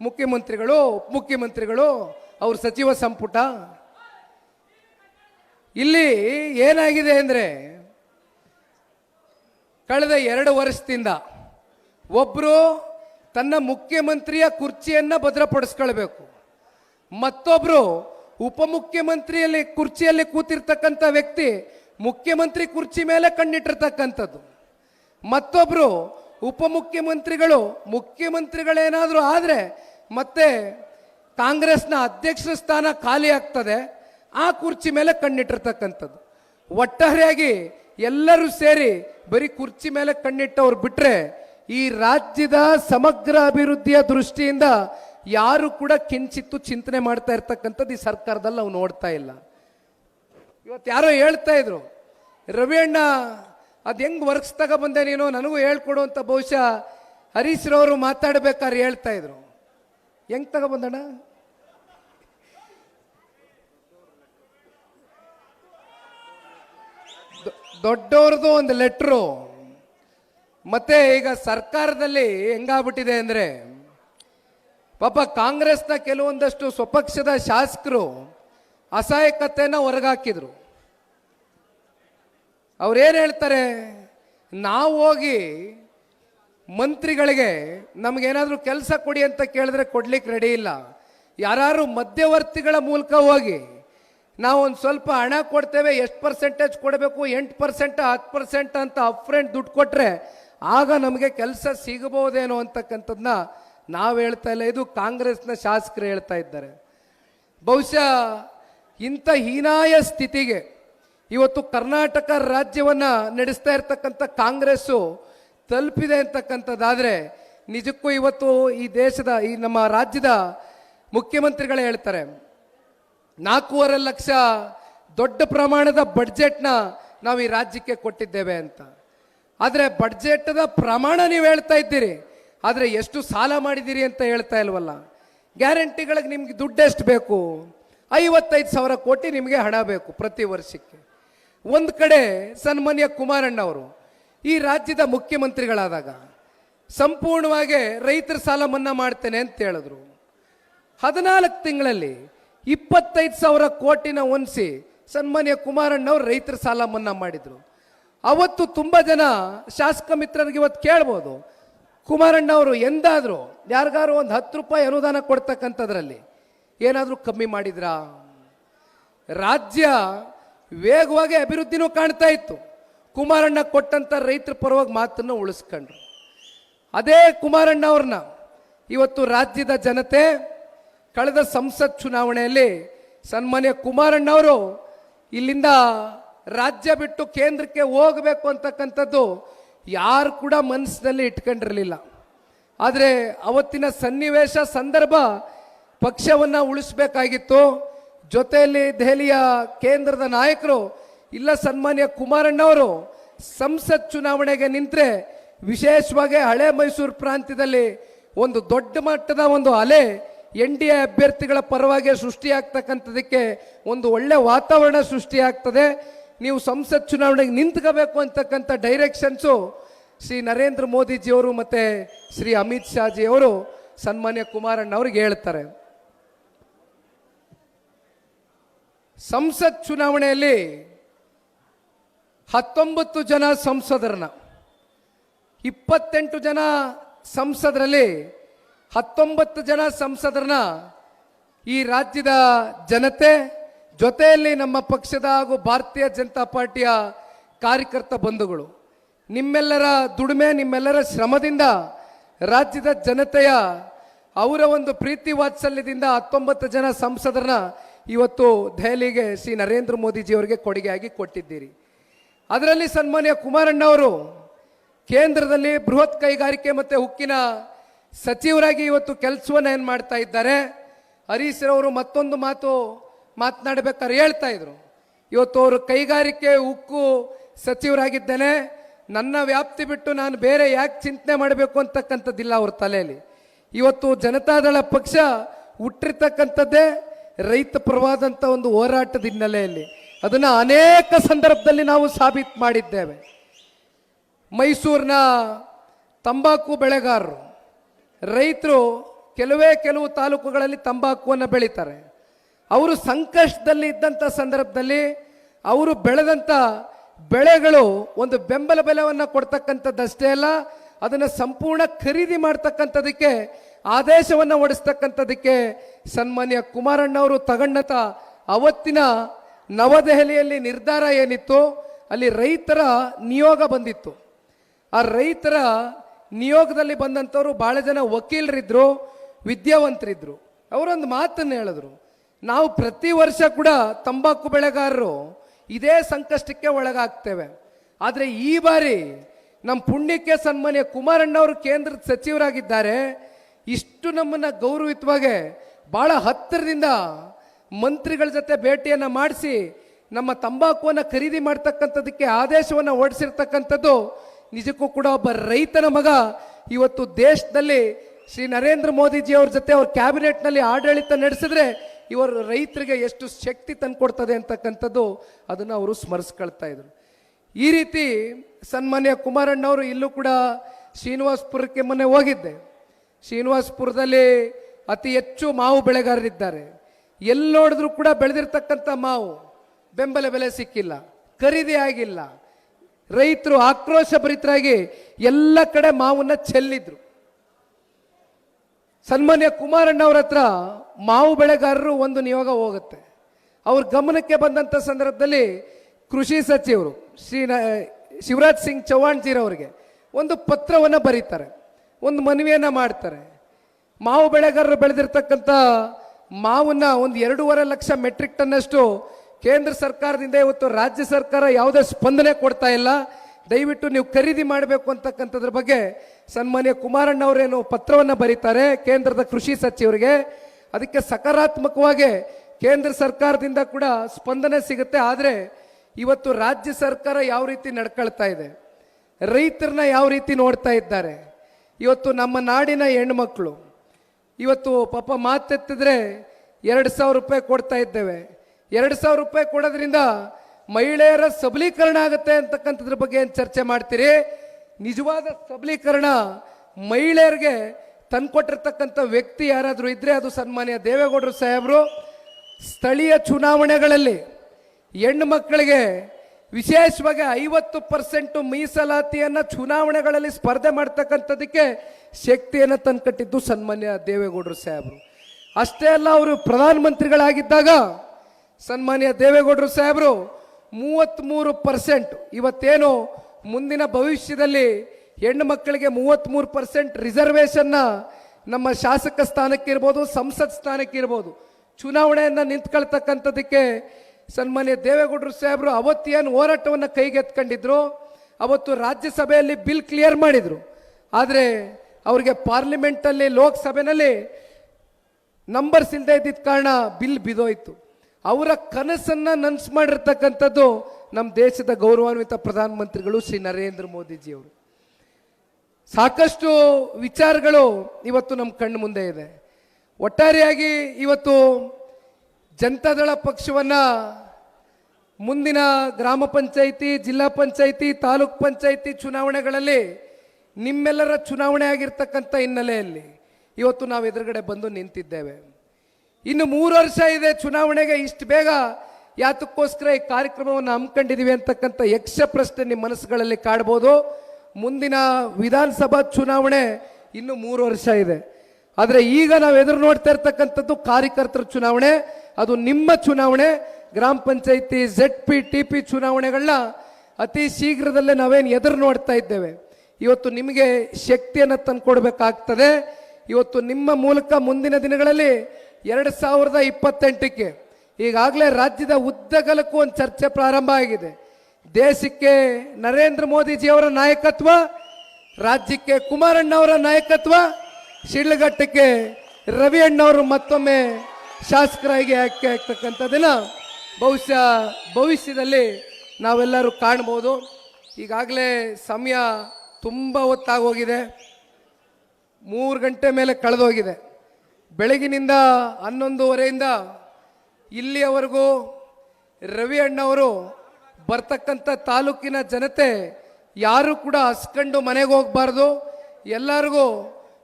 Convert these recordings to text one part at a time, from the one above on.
ಮುಖ್ಯಮಂತ್ರಿಗಳು, ಉಪಮುಖ್ಯಮಂತ್ರಿಗಳು, ಅವ್ರ ಸಚಿವ ಸಂಪುಟ. ಇಲ್ಲಿ ಏನಾಗಿದೆ ಅಂದರೆ, ಕಳೆದ ಎರಡು ವರ್ಷದಿಂದ ಒಬ್ಬರು ತನ್ನ ಮುಖ್ಯಮಂತ್ರಿಯ ಕುರ್ಚಿಯನ್ನು ಭದ್ರಪಡಿಸ್ಕೊಳ್ಬೇಕು. ಮತ್ತೊಬ್ಬರು ಉಪಮುಖ್ಯಮಂತ್ರಿಯಲ್ಲಿ, ಕುರ್ಚಿಯಲ್ಲಿ ಕೂತಿರ್ತಕ್ಕಂಥ ವ್ಯಕ್ತಿ ಮುಖ್ಯಮಂತ್ರಿ ಕುರ್ಚಿ ಮೇಲೆ ಕಣ್ಣಿಟ್ಟಿರ್ತಕ್ಕಂಥದ್ದು. ಮತ್ತೊಬ್ಬರು ಉಪಮುಖ್ಯಮಂತ್ರಿಗಳು ಮುಖ್ಯಮಂತ್ರಿಗಳೇನಾದರೂ ಆದರೆ ಮತ್ತೆ ಕಾಂಗ್ರೆಸ್ನ ಅಧ್ಯಕ್ಷರ ಸ್ಥಾನ ಖಾಲಿ ಆಗ್ತದೆ, ಆ ಕುರ್ಚಿ ಮೇಲೆ ಕಣ್ಣಿಟ್ಟಿರ್ತಕ್ಕಂಥದ್ದು. ಒಟ್ಟಾರೆಯಾಗಿ ಎಲ್ಲರೂ ಸೇರಿ ಬರೀ ಕುರ್ಚಿ ಮೇಲೆ ಕಣ್ಣಿಟ್ಟವ್ರು ಬಿಟ್ರೆ ಈ ರಾಜ್ಯದ ಸಮಗ್ರ ಅಭಿವೃದ್ಧಿಯ ದೃಷ್ಟಿಯಿಂದ ಯಾರು ಕೂಡ ಕಿಂಚಿತ್ತು ಚಿಂತನೆ ಮಾಡ್ತಾ ಇರ್ತಕ್ಕಂಥದ್ದು ಈ ಸರ್ಕಾರದಲ್ಲಿ ನಾವು ನೋಡ್ತಾ ಇಲ್ಲ. ಇವತ್ತು ಯಾರೋ ಹೇಳ್ತಾ ಇದ್ರು, ರವಿ ಅಣ್ಣ, ಅದು ಹೆಂಗೆ ವರ್ಕ್ಸ್ ಬಂದೆ ನೀನು? ನನಗೂ ಹೇಳ್ಕೊಡು ಅಂತ ಬಹುಶಃ ಹರೀಶ್ರವರು ಮಾತಾಡ್ಬೇಕಾದ್ರೆ ಹೇಳ್ತಾ ಇದ್ರು. ಹೆಂಗ್ ತಗೊಬಂದಣ್ಣ ದೊಡ್ಡವ್ರದ್ದು ಒಂದು ಲೆಟ್ರು. ಮತ್ತೆ ಈಗ ಸರ್ಕಾರದಲ್ಲಿ ಹೆಂಗಾಗ್ಬಿಟ್ಟಿದೆ ಅಂದ್ರೆ, ಪಾಪ ಕಾಂಗ್ರೆಸ್ನ ಕೆಲವೊಂದಷ್ಟು ಸ್ವಪಕ್ಷದ ಶಾಸಕರು ಅಸಹಾಯಕತೆಯನ್ನ ಹೊರಗಾಕಿದ್ರು. ಅವ್ರೇನು ಹೇಳ್ತಾರೆ? ನಾವು ಹೋಗಿ ಮಂತ್ರಿಗಳಿಗೆ ನಮಗೇನಾದರೂ ಕೆಲಸ ಕೊಡಿ ಅಂತ ಕೇಳಿದ್ರೆ ಕೊಡ್ಲಿಕ್ಕೆ ರೆಡಿ ಇಲ್ಲ. ಯಾರು ಮಧ್ಯವರ್ತಿಗಳ ಮೂಲಕ ಹೋಗಿ ನಾವು ಒಂದು ಸ್ವಲ್ಪ ಹಣ ಕೊಡ್ತೇವೆ, ಎಷ್ಟು ಪರ್ಸೆಂಟೇಜ್ ಕೊಡಬೇಕು, ಎಂಟು ಪರ್ಸೆಂಟ್ ಹತ್ತು ಪರ್ಸೆಂಟ್ ಅಂತ ಅಪ್ರೆಂಟ್ ದುಡ್ಡು ಕೊಟ್ಟರೆ ಆಗ ನಮಗೆ ಕೆಲಸ ಸಿಗಬಹುದೇನೋ ಅಂತಕ್ಕಂಥದ್ದನ್ನ ನಾವು ಹೇಳ್ತಾ ಇಲ್ಲ. ಇದು ಕಾಂಗ್ರೆಸ್ನ ಶಾಸಕರು ಹೇಳ್ತಾ ಇದ್ದಾರೆ. ಬಹುಶಃ ಇಂಥ ಹೀನಾಯ ಸ್ಥಿತಿಗೆ ಇವತ್ತು ಕರ್ನಾಟಕ ರಾಜ್ಯವನ್ನು ನಡೆಸ್ತಾ ಇರ್ತಕ್ಕಂಥ ಕಾಂಗ್ರೆಸ್ಸು ತಲುಪಿದೆ ಅಂತಕ್ಕಂಥದ್ದಾದರೆ ನಿಜಕ್ಕೂ ಇವತ್ತು ಈ ದೇಶದ, ಈ ನಮ್ಮ ರಾಜ್ಯದ ಮುಖ್ಯಮಂತ್ರಿಗಳೇ ಹೇಳ್ತಾರೆ, ನಾಲ್ಕೂವರೆ ಲಕ್ಷ ದೊಡ್ಡ ಪ್ರಮಾಣದ ಬಡ್ಜೆಟ್ನ ನಾವು ಈ ರಾಜ್ಯಕ್ಕೆ ಕೊಟ್ಟಿದ್ದೇವೆ ಅಂತ. ಆದರೆ ಬಡ್ಜೆಟ್ದ ಪ್ರಮಾಣ ನೀವು ಹೇಳ್ತಾ ಇದ್ದೀರಿ, ಆದರೆ ಎಷ್ಟು ಸಾಲ ಮಾಡಿದ್ದೀರಿ ಅಂತ ಹೇಳ್ತಾ ಇಲ್ವಲ್ಲ. ಗ್ಯಾರಂಟಿಗಳಿಗೆ ನಿಮ್ಗೆ ದುಡ್ಡು ಎಷ್ಟು ಬೇಕು? ಐವತ್ತೈದು ಸಾವಿರ ಕೋಟಿ ನಿಮಗೆ ಹಣ ಬೇಕು ಪ್ರತಿ ವರ್ಷಕ್ಕೆ. ಒಂದು ಕಡೆ ಸನ್ಮಾನ್ಯ ಕುಮಾರಣ್ಣ ಅವರು ಈ ರಾಜ್ಯದ ಮುಖ್ಯಮಂತ್ರಿಗಳಾದಾಗ ಸಂಪೂರ್ಣವಾಗಿ ರೈತರ ಸಾಲ ಮನ್ನಾ ಮಾಡ್ತೇನೆ ಅಂತ ಹೇಳಿದ್ರು. ಹದಿನಾಲ್ಕು ತಿಂಗಳಲ್ಲಿ ಇಪ್ಪತ್ತೈದು ಸಾವಿರ ಕೋಟಿನ ಹೊಂದಿಸಿ ಸನ್ಮಾನ್ಯ ಕುಮಾರಣ್ಣವ್ರು ರೈತರ ಸಾಲ ಮನ್ನಾ ಮಾಡಿದರು. ಅವತ್ತು ತುಂಬ ಜನ ಶಾಸಕ ಮಿತ್ರರಿಗೆ ಇವತ್ತು ಕೇಳ್ಬೋದು. ಕುಮಾರಣ್ಣ ಅವರು ಎಂದಾದರೂ ಯಾರಿಗಾರು ಒಂದು ಹತ್ತು ರೂಪಾಯಿ ಅನುದಾನ ಕೊಡ್ತಕ್ಕಂಥದ್ರಲ್ಲಿ ಏನಾದರೂ ಕಮ್ಮಿ ಮಾಡಿದ್ರಾ? ರಾಜ್ಯ ವೇಗವಾಗಿ ಅಭಿವೃದ್ಧಿನೂ ಕಾಣ್ತಾ ಇತ್ತು. ಕುಮಾರಣ್ಣ ಕೊಟ್ಟಂತ ರೈತರ ಪರವಾಗಿ ಮಾತನ್ನು ಉಳಿಸ್ಕೊಂಡ್ರು. ಅದೇ ಕುಮಾರಣ್ಣ ಅವ್ರನ್ನ ಇವತ್ತು ರಾಜ್ಯದ ಜನತೆ ಕಳೆದ ಸಂಸತ್ ಚುನಾವಣೆಯಲ್ಲಿ ಸನ್ಮಾನ್ಯ ಕುಮಾರಣ್ಣ ಅವರು ಇಲ್ಲಿಂದ ರಾಜ್ಯ ಬಿಟ್ಟು ಕೇಂದ್ರಕ್ಕೆ ಹೋಗಬೇಕು ಅಂತಕ್ಕಂಥದ್ದು ಯಾರು ಕೂಡ ಮನಸ್ಸಿನಲ್ಲಿ ಇಟ್ಕೊಂಡಿರಲಿಲ್ಲ. ಆದರೆ ಅವತ್ತಿನ ಸನ್ನಿವೇಶ ಸಂದರ್ಭ ಪಕ್ಷವನ್ನು ಉಳಿಸ್ಬೇಕಾಗಿತ್ತು. ಜೊತೆಯಲ್ಲಿ ದೆಹಲಿಯ ಕೇಂದ್ರದ ನಾಯಕರು ಇಲ್ಲ ಸನ್ಮಾನ್ಯ ಕುಮಾರಣ್ಣವರು ಸಂಸತ್ ಚುನಾವಣೆಗೆ ನಿಂತರೆ ವಿಶೇಷವಾಗಿ ಹಳೆ ಮೈಸೂರು ಪ್ರಾಂತ್ಯದಲ್ಲಿ ಒಂದು ದೊಡ್ಡ ಮಟ್ಟದ ಒಂದು ಅಲೆ ಎನ್ ಡಿ ಎ ಅಭ್ಯರ್ಥಿಗಳ ಪರವಾಗಿ ಸೃಷ್ಟಿಯಾಗ್ತಕ್ಕಂಥದಕ್ಕೆ ಒಂದು ಒಳ್ಳೆ ವಾತಾವರಣ ಸೃಷ್ಟಿಯಾಗ್ತದೆ. ನೀವು ಸಂಸತ್ ಚುನಾವಣೆಗೆ ನಿಂತ್ಕೋಬೇಕು ಅಂತಕ್ಕಂಥ ಡೈರೆಕ್ಷನ್ಸು ಶ್ರೀ ನರೇಂದ್ರ ಮೋದಿಜಿಯವರು ಮತ್ತು ಶ್ರೀ ಅಮಿತ್ ಶಾಜಿ ಅವರು ಸನ್ಮಾನ್ಯ ಕುಮಾರಣ್ಣ ಅವ್ರಿಗೆ ಹೇಳ್ತಾರೆ. ಸಂಸತ್ ಚುನಾವಣೆಯಲ್ಲಿ ಹತ್ತೊಂಬತ್ತು ಜನ ಸಂಸದರನ್ನ, ಇಪ್ಪತ್ತೆಂಟು ಜನ ಸಂಸದರಲ್ಲಿ ಹತ್ತೊಂಬತ್ತು ಜನ ಸಂಸದರನ್ನ ಈ ರಾಜ್ಯದ ಜನತೆ, ಜೊತೆಯಲ್ಲಿ ನಮ್ಮ ಪಕ್ಷದ ಹಾಗೂ ಭಾರತೀಯ ಜನತಾ ಪಾರ್ಟಿಯ ಕಾರ್ಯಕರ್ತ ಬಂಧುಗಳು, ನಿಮ್ಮೆಲ್ಲರ ದುಡಿಮೆ, ನಿಮ್ಮೆಲ್ಲರ ಶ್ರಮದಿಂದ ರಾಜ್ಯದ ಜನತೆಯ ಅವರ ಒಂದು ಪ್ರೀತಿ ವಾತ್ಸಲ್ಯದಿಂದ ಹತ್ತೊಂಬತ್ತು ಜನ ಸಂಸದರನ್ನ ಇವತ್ತು ದೆಹಲಿಗೆ ಶ್ರೀ ನರೇಂದ್ರ ಮೋದಿಜಿಯವರಿಗೆ ಕೊಡುಗೆಯಾಗಿ ಕೊಟ್ಟಿದ್ದೀರಿ. ಅದರಲ್ಲಿ ಸನ್ಮಾನ್ಯ ಕುಮಾರಣ್ಣ ಅವರು ಕೇಂದ್ರದಲ್ಲಿ ಬೃಹತ್ ಕೈಗಾರಿಕೆ ಮತ್ತು ಉಕ್ಕಿನ ಸಚಿವರಾಗಿ ಇವತ್ತು ಕೆಲಸವನ್ನು ಏನು ಮಾಡ್ತಾ ಇದ್ದಾರೆ, ಹರೀಶ್ ಅವರು ಮತ್ತೊಂದು ಮಾತು ಮಾತನಾಡಬೇಕಾದ್ರೆ ಹೇಳ್ತಾ ಇದ್ರು. ಇವತ್ತು ಅವರು ಕೈಗಾರಿಕೆ ಉಕ್ಕು ಸಚಿವರಾಗಿದ್ದೇನೆ, ನನ್ನ ವ್ಯಾಪ್ತಿ ಬಿಟ್ಟು ನಾನು ಬೇರೆ ಯಾಕೆ ಚಿಂತನೆ ಮಾಡಬೇಕು ಅಂತಕ್ಕಂಥದ್ದಿಲ್ಲ ಅವ್ರ ತಲೆಯಲ್ಲಿ. ಇವತ್ತು ಜನತಾದಳ ಪಕ್ಷ ಹುಟ್ಟಿರ್ತಕ್ಕಂಥದ್ದೇ ರೈತ ಪರವಾದಂಥ ಒಂದು ಹೋರಾಟದ ಹಿನ್ನೆಲೆಯಲ್ಲಿ. ಅದನ್ನ ಅನೇಕ ಸಂದರ್ಭದಲ್ಲಿ ನಾವು ಸಾಬೀತು ಮಾಡಿದ್ದೇವೆ. ಮೈಸೂರಿನ ತಂಬಾಕು ಬೆಳೆಗಾರರು, ರೈತರು ಕೆಲವೇ ಕೆಲವು ತಾಲೂಕುಗಳಲ್ಲಿ ತಂಬಾಕುವನ್ನು ಬೆಳೀತಾರೆ. ಅವರು ಸಂಕಷ್ಟದಲ್ಲಿ ಇದ್ದಂಥ ಸಂದರ್ಭದಲ್ಲಿ ಅವರು ಬೆಳೆದಂಥ ಬೆಳೆಗಳು ಒಂದು ಬೆಂಬಲ ಬೆಲೆಯನ್ನು ಕೊಡ್ತಕ್ಕಂಥದ್ದಷ್ಟೇ ಅಲ್ಲ, ಅದನ್ನು ಸಂಪೂರ್ಣ ಖರೀದಿ ಮಾಡ್ತಕ್ಕಂಥದಕ್ಕೆ, ಆದೇಶವನ್ನು ಹೊಡಿಸ್ತಕ್ಕಂಥದಕ್ಕೆ ಸನ್ಮಾನ್ಯ ಕುಮಾರಣ್ಣವರು ತಗೊಂಡಂಥ ಅವತ್ತಿನ ನವದೆಹಲಿಯಲ್ಲಿ ನಿರ್ಧಾರ ಏನಿತ್ತು? ಅಲ್ಲಿ ರೈತರ ನಿಯೋಗ ಬಂದಿತ್ತು. ಆ ರೈತರ ನಿಯೋಗದಲ್ಲಿ ಬಂದಂಥವ್ರು ಭಾಳ ಜನ ವಕೀಲರಿದ್ದರು ವಿದ್ಯಾವಂತರಿದ್ದರು ಅವರೊಂದು ಮಾತನ್ನು ಹೇಳಿದ್ರು. ನಾವು ಪ್ರತಿ ವರ್ಷ ಕೂಡ ತಂಬಾಕು ಬೆಳೆಗಾರರು ಇದೇ ಸಂಕಷ್ಟಕ್ಕೆ ಒಳಗಾಗ್ತೇವೆ. ಆದರೆ ಈ ಬಾರಿ ನಮ್ಮ ಪುಣ್ಯಕ್ಕೆ ಸನ್ಮಾನ್ಯ ಕುಮಾರಣ್ಣವರು ಕೇಂದ್ರದ ಸಚಿವರಾಗಿದ್ದಾರೆ. ಇಷ್ಟು ನಮ್ಮನ್ನು ಗೌರವಿತವಾಗಿ ಭಾಳ ಹತ್ತಿರದಿಂದ ಮಂತ್ರಿಗಳ ಜೊತೆ ಭೇಟಿಯನ್ನು ಮಾಡಿಸಿ ನಮ್ಮ ತಂಬಾಕುವನ್ನು ಖರೀದಿ ಮಾಡ್ತಕ್ಕಂಥದ್ದಕ್ಕೆ ಆದೇಶವನ್ನು ಹೊರಡಿಸಿರ್ತಕ್ಕಂಥದ್ದು, ನಿಜಕ್ಕೂ ಕೂಡ ಒಬ್ಬ ರೈತನ ಮಗ. ಇವತ್ತು ದೇಶದಲ್ಲಿ ಶ್ರೀ ನರೇಂದ್ರ ಮೋದಿಜಿ ಅವ್ರ ಜೊತೆ ಅವ್ರ ಕ್ಯಾಬಿನೆಟ್ನಲ್ಲಿ ಆಡಳಿತ ನಡೆಸಿದ್ರೆ ಇವರು ರೈತರಿಗೆ ಎಷ್ಟು ಶಕ್ತಿ ತಂದುಕೊಡ್ತದೆ ಅಂತಕ್ಕಂಥದ್ದು ಅದನ್ನು ಅವರು ಸ್ಮರಿಸ್ಕೊಳ್ತಾ ಇದ್ರು. ಈ ರೀತಿ ಸನ್ಮಾನ್ಯ ಕುಮಾರಣ್ಣವರು ಇಲ್ಲೂ ಕೂಡ ಶ್ರೀನಿವಾಸ್ಪುರಕ್ಕೆ ಮೊನ್ನೆ ಹೋಗಿದ್ದೆ. ಶ್ರೀನಿವಾಸ್ಪುರದಲ್ಲಿ ಅತಿ ಹೆಚ್ಚು ಮಾವು ಬೆಳೆಗಾರರಿದ್ದಾರೆ. ಎಲ್ಲಿ ನೋಡಿದ್ರು ಕೂಡ ಬೆಳೆದಿರ್ತಕ್ಕಂಥ ಮಾವು ಬೆಂಬಲ ಬೆಲೆ ಸಿಕ್ಕಿಲ್ಲ, ಖರೀದಿ ಆಗಿಲ್ಲ. ರೈತರು ಆಕ್ರೋಶ ಭರಿತರಾಗಿ ಎಲ್ಲ ಕಡೆ ಮಾವನ್ನ ಚೆಲ್ಲಿದ್ರು. ಸನ್ಮಾನ್ಯ ಕುಮಾರಣ್ಣವ್ರ ಹತ್ರ ಮಾವು ಬೆಳೆಗಾರರು ಒಂದು ನಿಯೋಗ ಹೋಗುತ್ತೆ. ಅವ್ರ ಗಮನಕ್ಕೆ ಬಂದಂಥ ಸಂದರ್ಭದಲ್ಲಿ ಕೃಷಿ ಸಚಿವರು ಶ್ರೀ ಶಿವರಾಜ್ ಸಿಂಗ್ ಚೌಹಾಣ್ ಜೀರವರಿಗೆ ಒಂದು ಪತ್ರವನ್ನು ಬರೀತಾರೆ, ಒಂದು ಮನವಿಯನ್ನು ಮಾಡ್ತಾರೆ. ಮಾವು ಬೆಳೆಗಾರರು ಬೆಳೆದಿರ್ತಕ್ಕಂಥ ಮಾವನ್ನ ಒಂದು ಎರಡೂವರೆ ಲಕ್ಷ ಮೆಟ್ರಿಕ್ ಟನ್ನಷ್ಟು ಕೇಂದ್ರ ಸರ್ಕಾರದಿಂದ ಇವತ್ತು ರಾಜ್ಯ ಸರ್ಕಾರ ಯಾವುದೇ ಸ್ಪಂದನೆ ಕೊಡ್ತಾ ಇಲ್ಲ. ದಯವಿಟ್ಟು ನೀವು ಖರೀದಿ ಮಾಡಬೇಕು ಅಂತಕ್ಕಂಥದ್ರ ಬಗ್ಗೆ ಸನ್ಮಾನ್ಯ ಕುಮಾರಣ್ಣ ಅವರೇನು ಪತ್ರವನ್ನು ಬರೀತಾರೆ ಕೇಂದ್ರದ ಕೃಷಿ ಸಚಿವರಿಗೆ. ಅದಕ್ಕೆ ಸಕಾರಾತ್ಮಕವಾಗಿ ಕೇಂದ್ರ ಸರ್ಕಾರದಿಂದ ಕೂಡ ಸ್ಪಂದನೆ ಸಿಗುತ್ತೆ. ಆದರೆ ಇವತ್ತು ರಾಜ್ಯ ಸರ್ಕಾರ ಯಾವ ರೀತಿ ನಡ್ಕೊಳ್ತಾ ಇದೆ, ರೈತರನ್ನ ಯಾವ ರೀತಿ ನೋಡ್ತಾ ಇದ್ದಾರೆ, ಇವತ್ತು ನಮ್ಮ ನಾಡಿನ ಹೆಣ್ಮಕ್ಳು ಇವತ್ತು ಪಾಪ ಮಾತೆತ್ತಿದ್ರೆ ಎರಡು ಸಾವಿರ ರೂಪಾಯಿ ಕೊಡ್ತಾ ಇದ್ದೇವೆ. ಎರಡು ಸಾವಿರ ರೂಪಾಯಿ ಕೊಡೋದ್ರಿಂದ ಮಹಿಳೆಯರ ಸಬಲೀಕರಣ ಆಗುತ್ತೆ ಅಂತಕ್ಕಂಥದ್ರ ಬಗ್ಗೆ ಏನು ಚರ್ಚೆ ಮಾಡ್ತೀರಿ? ನಿಜವಾದ ಸಬಲೀಕರಣ ಮಹಿಳೆಯರಿಗೆ ತಂದುಕೊಟ್ಟಿರ್ತಕ್ಕಂಥ ವ್ಯಕ್ತಿ ಯಾರಾದರೂ ಇದ್ದರೆ ಅದು ಸನ್ಮಾನ್ಯ ದೇವೇಗೌಡರು ಸಾಹೇಬರು. ಸ್ಥಳೀಯ ಚುನಾವಣೆಗಳಲ್ಲಿ ಹೆಣ್ಣು ಮಕ್ಕಳಿಗೆ ವಿಶೇಷವಾಗಿ ಐವತ್ತು ಪರ್ಸೆಂಟು ಮೀಸಲಾತಿಯನ್ನು ಚುನಾವಣೆಗಳಲ್ಲಿ ಸ್ಪರ್ಧೆ ಮಾಡ್ತಕ್ಕಂಥದ್ದಕ್ಕೆ ಶಕ್ತಿಯನ್ನು ತಂದ್ಕಟ್ಟಿದ್ದು ಸನ್ಮಾನ್ಯ ದೇವೇಗೌಡರು ಸಾಹೇಬರು. ಅಷ್ಟೇ ಅಲ್ಲ, ಅವರು ಪ್ರಧಾನಮಂತ್ರಿಗಳಾಗಿದ್ದಾಗ ಸನ್ಮಾನ್ಯ ದೇವೇಗೌಡರು ಸಾಹೇಬರು ಮೂವತ್ತ್ಮೂರು ಪರ್ಸೆಂಟ್ ಇವತ್ತೇನು ಮುಂದಿನ ಭವಿಷ್ಯದಲ್ಲಿ ಹೆಣ್ಣು ಮಕ್ಕಳಿಗೆ ಮೂವತ್ತ್ಮೂರು ಪರ್ಸೆಂಟ್ ರಿಸರ್ವೇಷನ್ನ ನಮ್ಮ ಶಾಸಕ ಸ್ಥಾನಕ್ಕೆ ಇರ್ಬೋದು ಸಂಸತ್ ಸ್ಥಾನಕ್ಕೆ ಇರ್ಬೋದು ಚುನಾವಣೆಯನ್ನು ನಿಂತ್ಕೊಳ್ತಕ್ಕಂಥದ್ದಕ್ಕೆ ಸನ್ಮಾನ್ಯ ದೇವೇಗೌಡರು ಸಾಹೇಬರು ಅವತ್ತೇನು ಹೋರಾಟವನ್ನು ಕೈಗೆತ್ಕೊಂಡಿದ್ರು, ಅವತ್ತು ರಾಜ್ಯಸಭೆಯಲ್ಲಿ ಬಿಲ್ ಕ್ಲಿಯರ್ ಮಾಡಿದರು. ಆದರೆ ಅವರಿಗೆ ಪಾರ್ಲಿಮೆಂಟಲ್ಲಿ ಲೋಕಸಭೆಯಲ್ಲಿ ನಂಬರ್ಸ್ ಇಲ್ಲದೆ ಇದ್ದಿದ್ದ ಕಾರಣ ಬಿಲ್ ಬಿದೋಯ್ತು. ಅವರ ಕನಸನ್ನ ನನಸು ಮಾಡಿರ್ತಕ್ಕಂಥದ್ದು ನಮ್ಮ ದೇಶದ ಗೌರವಾನ್ವಿತ ಪ್ರಧಾನಮಂತ್ರಿಗಳು ಶ್ರೀ ನರೇಂದ್ರ ಮೋದಿಜಿ ಅವರು ಸಾಕಷ್ಟು ವಿಚಾರಗಳು ಇವತ್ತು ನಮ್ಮ ಕಣ್ಣು ಮುಂದೆ ಇದೆ. ಒಟ್ಟಾರೆಯಾಗಿ ಇವತ್ತು ಜನತಾದಳ ಪಕ್ಷವನ್ನ ಮುಂದಿನ ಗ್ರಾಮ ಪಂಚಾಯಿತಿ, ಜಿಲ್ಲಾ ಪಂಚಾಯಿತಿ, ತಾಲೂಕ್ ಪಂಚಾಯಿತಿ ಚುನಾವಣೆಗಳಲ್ಲಿ ನಿಮ್ಮೆಲ್ಲರ ಚುನಾವಣೆ ಆಗಿರ್ತಕ್ಕಂಥ ಹಿನ್ನೆಲೆಯಲ್ಲಿ ಇವತ್ತು ನಾವು ಎದುರುಗಡೆ ಬಂದು ನಿಂತಿದ್ದೇವೆ. ಇನ್ನು ಮೂರು ವರ್ಷ ಇದೆ ಚುನಾವಣೆಗೆ ಇಷ್ಟು ಬೇಗ ಯಾತಕ್ಕೋಸ್ಕರ ಈ ಕಾರ್ಯಕ್ರಮವನ್ನು ಹಮ್ಮಿಕೊಂಡಿದ್ದೀವಿ ಅಂತಕ್ಕಂಥ ಯಕ್ಷ ಪ್ರಶ್ನೆ ನಿಮ್ಮ ಮನಸ್ಸುಗಳಲ್ಲಿ ಕಾಡ್ಬೋದು. ಮುಂದಿನ ವಿಧಾನಸಭಾ ಚುನಾವಣೆ ಇನ್ನು ಮೂರು ವರ್ಷ ಇದೆ. ಆದರೆ ಈಗ ನಾವು ಎದುರು ನೋಡ್ತಾ ಇರ್ತಕ್ಕಂಥದ್ದು ಕಾರ್ಯಕರ್ತರ ಚುನಾವಣೆ, ಅದು ನಿಮ್ಮ ಚುನಾವಣೆ, ಗ್ರಾಮ panchayat Z P T P ಚುನಾವಣೆಗಳನ್ನ ಅತಿ ಶೀಘ್ರದಲ್ಲೇ ನಾವೇನು ಎದುರು ನೋಡ್ತಾ ಇದ್ದೇವೆ. ಇವತ್ತು ನಿಮಗೆ ಶಕ್ತಿಯನ್ನು ತಂದುಕೊಡ್ಬೇಕಾಗ್ತದೆ. ಇವತ್ತು ನಿಮ್ಮ ಮೂಲಕ ಮುಂದಿನ ದಿನಗಳಲ್ಲಿ ಎರಡು ಸಾವಿರದ ಇಪ್ಪತ್ತೆಂಟಕ್ಕೆ ಈಗಾಗಲೇ ರಾಜ್ಯದ ಉದ್ದಗಲಕ್ಕೂ ಒಂದು ಚರ್ಚೆ ಪ್ರಾರಂಭ ಆಗಿದೆ. ದೇಶಕ್ಕೆ ನರೇಂದ್ರ ಮೋದಿಜಿಯವರ ನಾಯಕತ್ವ, ರಾಜ್ಯಕ್ಕೆ ಕುಮಾರಣ್ಣವರ ನಾಯಕತ್ವ, ಶಿಡ್ಲಘಟ್ಟಕ್ಕೆ ರವಿ ಅಣ್ಣವರು ಮತ್ತೊಮ್ಮೆ ಶಾಸಕರಾಗಿ ಆಯ್ಕೆ ಆಗ್ತಕ್ಕಂಥದ್ದನ್ನ ಬಹುಶಃ ಭವಿಷ್ಯದಲ್ಲಿ ನಾವೆಲ್ಲರೂ ಕಾಣ್ಬೋದು. ಈಗಾಗಲೇ ಸಮಯ ತುಂಬ ಹೊತ್ತಾಗೋಗಿದೆ ಮೂರು ಗಂಟೆ ಮೇಲೆ ಕಳೆದೋಗಿದೆ ಬೆಳಗಿನಿಂದ ಹನ್ನೊಂದುವರೆಯಿಂದ ಇಲ್ಲಿಯವರೆಗೂ ರವಿ ಅಣ್ಣವರು ಬರ್ತಕ್ಕಂಥ ತಾಲೂಕಿನ ಜನತೆ ಯಾರು ಕೂಡ ಹಸ್ಕೊಂಡು ಮನೆಗೆ ಹೋಗಬಾರ್ದು. ಎಲ್ಲರಿಗೂ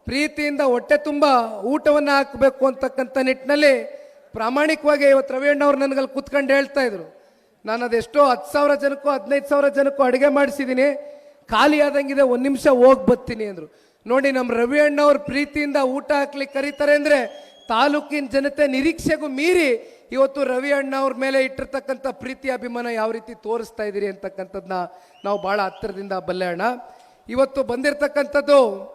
ಪ್ರೀತಿಯಿಂದ ಹೊಟ್ಟೆ ತುಂಬ ಊಟವನ್ನು ಹಾಕಬೇಕು ಅಂತಕ್ಕಂಥ ನಿಟ್ಟಿನಲ್ಲಿ ಪ್ರಾಮಾಣಿಕವಾಗಿ ಇವತ್ತು ರವಿಯಣ್ಣವ್ರು ನನಗಲ್ಲಿ ಕೂತ್ಕೊಂಡು ಹೇಳ್ತಾ ಇದ್ರು. ನಾನು ಅದೆಷ್ಟೋ ಹತ್ತು ಸಾವಿರ ಜನಕ್ಕೂ ಹದಿನೈದು ಸಾವಿರ ಜನಕ್ಕೂ ಅಡುಗೆ ಮಾಡಿಸಿದ್ದೀನಿ ಖಾಲಿ ಆದಂಗಿದೆ, ಒಂದು ನಿಮಿಷ ಹೋಗಿ ಬರ್ತೀನಿ ಅಂದರು. ನೋಡಿ ನಮ್ಮ ರವಿ ಅಣ್ಣವ್ರ ಪ್ರೀತಿಯಿಂದ ಊಟ ಹಾಕ್ಲಿಕ್ಕೆ ಕರೀತಾರೆ ಅಂದರೆ ತಾಲೂಕಿನ ಜನತೆ ನಿರೀಕ್ಷೆಗೂ ಮೀರಿ ಇವತ್ತು ರವಿ ಅಣ್ಣ ಅವ್ರ ಮೇಲೆ ಇಟ್ಟಿರ್ತಕ್ಕಂಥ ಪ್ರೀತಿ, ಅಭಿಮಾನ ಯಾವ ರೀತಿ ತೋರಿಸ್ತಾ ಇದ್ದೀರಿ ಅಂತಕ್ಕಂಥದ್ದನ್ನ ನಾವು ಭಾಳ ಹತ್ತಿರದಿಂದ ಬಲ್ಲೆ ಅಣ್ಣ. ಇವತ್ತು ಬಂದಿರತಕ್ಕಂಥದ್ದು